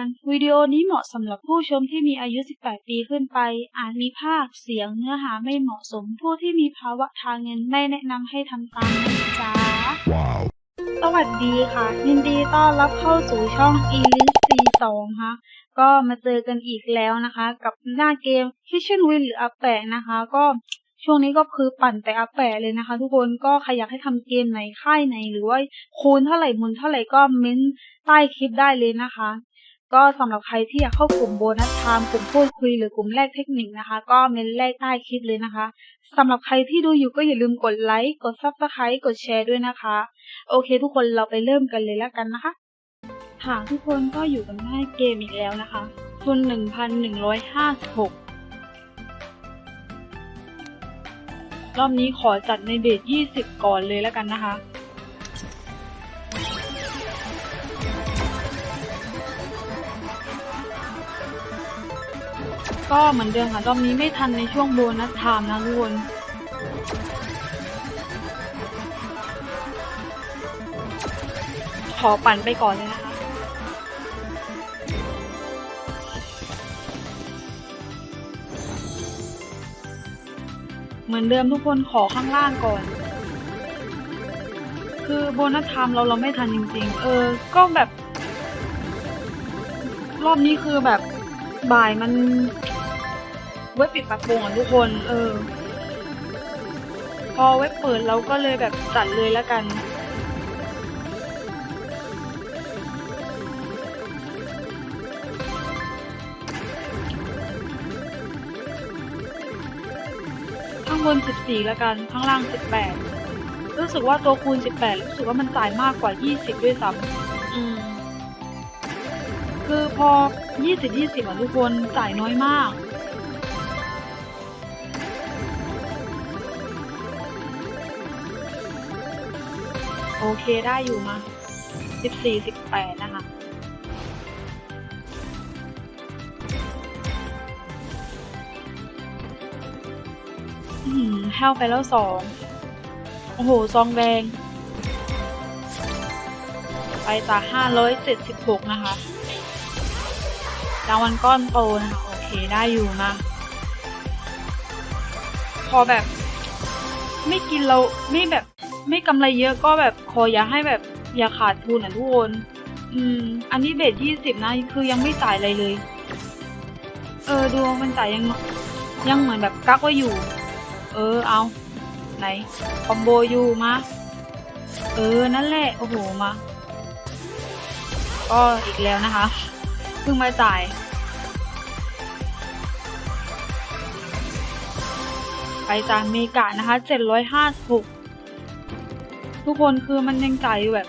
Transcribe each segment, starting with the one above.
อนวิดีโอนี้เหมาะสำหรับผู้ชมที่มีอายุ 18 ปีขึ้นไป อาจมีภาพเสียงเนื้อหาไม่เหมาะสม ผู้ที่มีภาวะทางเงินไม่แนะนำให้ทำตามนะจ๊ะ Wow. สวัสดีค่ะ ยินดีต้อนรับเข้าสู่ช่อง e l i s C2 ค่ะก็มาเจอกันอีกแล้วนะคะ กับหน้าเกม Kitchen Win หรืออาแปะนะคะ ก็ช่วงนี้ก็คือปั่นแต่อาแปะเลยนะคะ ทุกคนก็ใครอยากให้ทำเกมไหนค่ายไหน หรือว่าคูณเท่าไหร่หมุนเท่าไหร่ก็เม้นใต้คลิปได้เลยนะคะ ก็สำหรับใครที่อยากเข้ากลุ่มโบนัสไทม์กลุ่มพูดคุยหรือกลุ่มแรกเทคนิคนะคะ ก็เม้นแรกใต้คลิปเลยนะคะสำหรับใครที่ดูอยู่ก็อย่าลืมกดไลค์กด Subscribe กดแชร์ด้วยนะคะ โอเค ทุกคนเราไปเริ่มกันเลยแล้วกันนะคะค่ะทุกคนก็อยู่กันหน้าเกมอีกแล้วนะคะทุน1,156รอบหกรอบนี้ขอจัดในเบส20ก่อนเลยแล้วกันนะคะ ก็เหมือนเดิมค่ะ รอบนี้ไม่ทันในช่วงโบนัสไทม์นะทุกคนขอปั่นไปก่อนเลยนะคะ เหมือนเดิมทุกคนขอข้างล่างก่อน คือโบนัสไทม์เราเราไม่ทันจริง ๆ เออ ก็แบบ รอบนี้คือแบบบ่ายมัน เว็บปิดปรับปรุงอะทุกคน เออ พอเว็บเปิดเราก็เลยแบบจัดเลยแล้วกันข้างบน 14แล้วกัน ข้างล่าง 18 รู้สึกว่าตัวคูณ 18 รู้สึกว่ามันจ่ายมากกว่า 20 ด้วยซ้ำอืม คือพอ 20 20อะทุกคนจ่ายน้อยมาก โอเคได้อยู่มา14 18นะคะ อืมแห้วไปแล้วสอง โอ้โห ซองแดง ไปจากห้าร้อยเจ็ดสิบหกนะคะรางวัลก้อนโตนะคะ โอเคได้อยู่มาพอแบบ ไม่กินเราไม่แบบ ไม่กำไรเยอะก็แบบขออย่าให้แบบอย่าขาดทุนนะทุกคน อืม อันนี้เบสยี่สิบนะคือยังไม่จ่ายอะไรเลย เออดูมันจ่ายยังยังเหมือนแบบกักไว้อยู่ เออเอา ไหนคอมโบอยู่มาเออนั่นแหละโอ้โหมาก็อีกแล้วนะคะเพิ่งมาจ่ายไปจากเมกานะคะ 756 ทุกคนคือมันยังจ่ายอยู่แบบ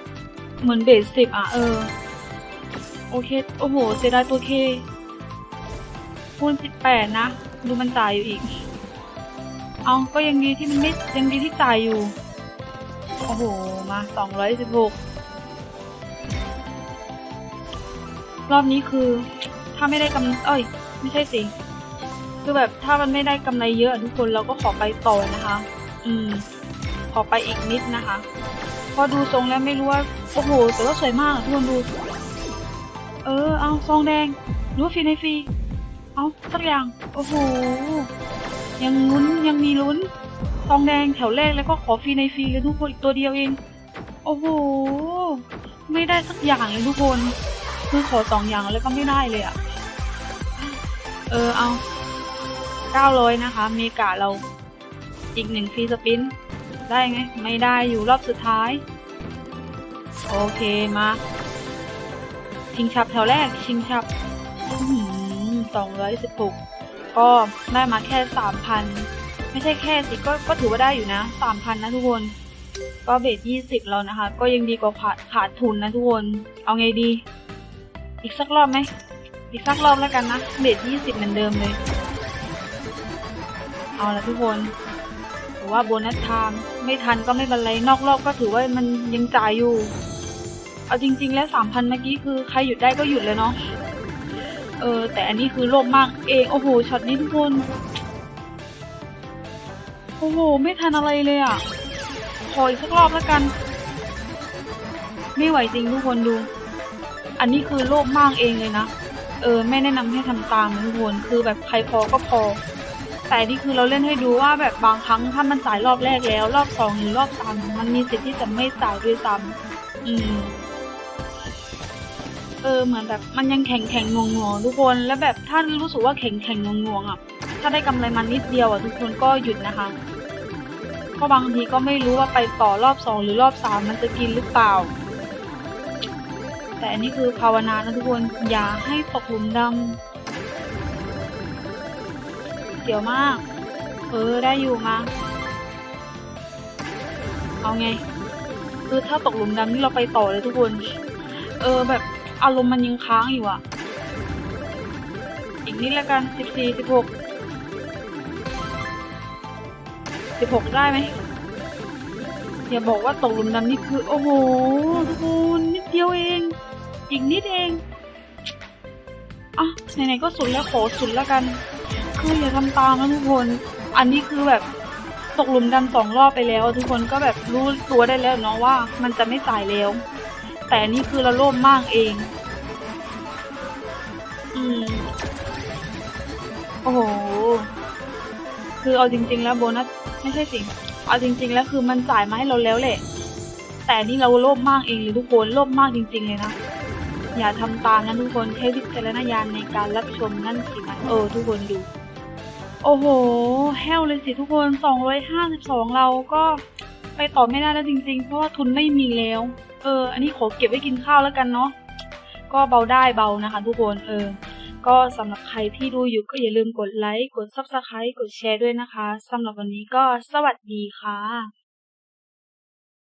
เหมือนเบสสิบอะเออ โอเค โอ้โห เสียดายตัวเคคูณสิบแปดนะ ดูมันจ่ายอยู่อีก เอาก็ยังดีที่มันไม่ยังดีที่จ่ายอยู่ โอ้โห มาสองร้อยสิบหกรอบนี้คือ ถ้าไม่ได้กำเอ้ย ไม่ใช่สิ คือแบบถ้ามันไม่ได้กำไรเยอะทุกคนเราก็ขอไปต่อนะคะ อืม ขอไปอีกนิดนะคะ พอดูทรงแล้วไม่รู้ว่า โอ้โห แต่ว่าสวยมากทุกคนดู เออ เอาซองแดง รู้ฟรีในฟรี เอาสักอย่าง โอ้โห ยังลุ้นยังมีลุ้นทองแดงแถวแรกแล้วก็ขอฟรีในฟรีเลยทุกคนอีกตัวเดียวเอง โอ้โห ไม่ได้สักอย่างเลยทุกคน คือขอสองอย่างแล้วก็ไม่ได้เลยอะเออ เอาเก้าร้อยนะคะเมกาเราอีกหนึ่งฟรีสปิน ได้ไง ไม่ได้อยู่รอบสุดท้าย โอเคมา ชิงชับแถวแรก ชิงชับสองร้อยสิบหกก็ได้มาแค่สามพันไม่ใช่แค่สิก็ก็ถือว่าได้อยู่นะสามพันนะทุกคน ก็เบสยี่สิบแล้วนะคะ ก็ยังดีกว่าขาดขาดทุนนะทุกคน เอาไงดี อีกสักรอบไหมอีกสักรอบแล้วกันนะ เบสยี่สิบเหมือนเดิมเลย เอาละทุกคนถือว่าโบนัสไทม์ ไม่ทันก็ไม่เป็นไร นอกรอบก็ถือว่ามันยังจ่ายอยู่ เอาจริง ๆ แล้วสามพันเมื่อกี้คือใครหยุดได้ก็หยุดเลยเนาะ เออ แต่อันนี้คือโลภมากเอง โอ้โห ช็อตนี้ทุกคน โอ้โห ไม่ทันอะไรเลยอะ ขออีกสักรอบแล้วกัน ไม่ไหวจริงทุกคนดู อันนี้คือโลภมากเองเลยนะ เออ ไม่แนะนำให้ทำตามทุกคน คือแบบใครพอก็พอ แต่นี่คือเราเล่นให้ดูว่าแบบบางครั้งถ้ามันจ่ายรอบแรกแล้ว รอบสองหรือรอบสามมันมีสิทธิ์ที่จะไม่จ่ายด้วยซ้ำอืมเออเหมือนแบบมันยังแข็งแข็งงวงงวงทุกคนแล้วแบบถ้ารู้สึกว่าแข็งแข็งงวงงวงอะ ถ้าได้กำไรมันนิดเดียวอะทุกคนก็หยุดนะคะเพราะบางทีก็ไม่รู้ว่าไปต่อรอบสองหรือรอบสามมันจะกินหรือเปล่า แต่อันนี้คือภาวนานะทุกคนอย่าให้ตกหลุมดำ เสียวมาก เออ ได้อยู่มา เอาไงคือถ้าตกหลุมดำนี่เราไปต่อเลยทุกคน เออ แบบอารมณ์มันยังค้างอยู่อะอีกนิดละกันสิบสี่สิบหกสิบหกได้ไหมอย่าบอกว่าตกหลุมดำนี่คือ โอ้โห ทุกคนนิดเดียวเอง อีกนิดเองอะไหนๆก็สุดแล้วขอสุดแล้วกัน คืออย่าทำตามนะทุกคน อันนี้คือแบบตกหลุมดำสองรอบไปแล้ว ทุกคนก็แบบรู้ตัวได้แล้วเนาะว่า มันจะไม่จ่ายแล้ว แต่นี่คือเราโลภมากเอง อืม โอ้โห คือเอาจริง ๆ แล้วโบนัสไม่ใช่สิง เอาจริง ๆ แล้วคือมันจ่ายมาให้เราแล้วแหละ แต่นี่เราโลภมากเองเลยทุกคนโลภมากจริง ๆ เลยนะ อย่าทำตามนะทุกคนใช้วิจารณญาณในการรับชมนั่นสินะเออ ทุกคนดู โอ้โห แห้วเลยสิทุกคน 252 เราก็ไปต่อไม่ได้แล้วจริงๆ เพราะว่าทุนไม่มีแล้ว เออ อันนี้ขอเก็บไว้กินข้าวแล้วกันเนาะ ก็เบาได้เบานะคะทุกคน เออ ก็สำหรับใครที่ดูอยู่ก็อย่าลืมกดไลค์ กด Subscribe กดแชร์ด้วยนะคะสำหรับวันนี้ก็สวัสดีค่ะ